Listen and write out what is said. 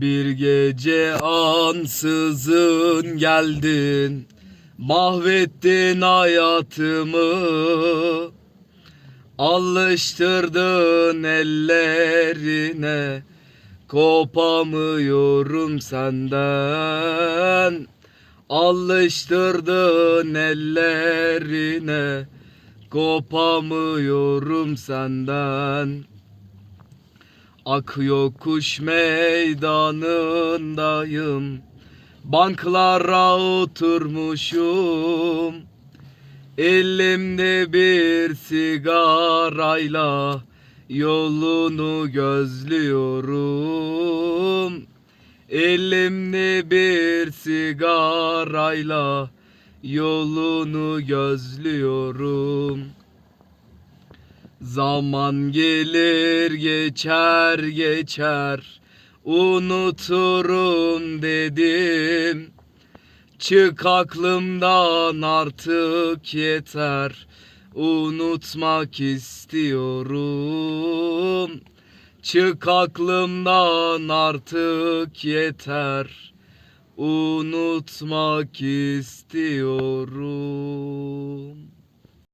Bir gece ansızın geldin Mahvettin hayatımı. Alıştırdın ellerine Kopamıyorum senden. Alıştırdın ellerine Kopamıyorum senden Ak yokuş meydanındayım. Banklara oturmuşum. Elimde bir sigarayla Yolunu gözlüyorum. Elimde bir sigarayla Yolunu gözlüyorum Zaman gelir geçer geçer. Unuturum dedim. Çık aklımdan artık yeter. Unutmak istiyorum. Çık aklımdan artık yeter. Unutmak istiyorum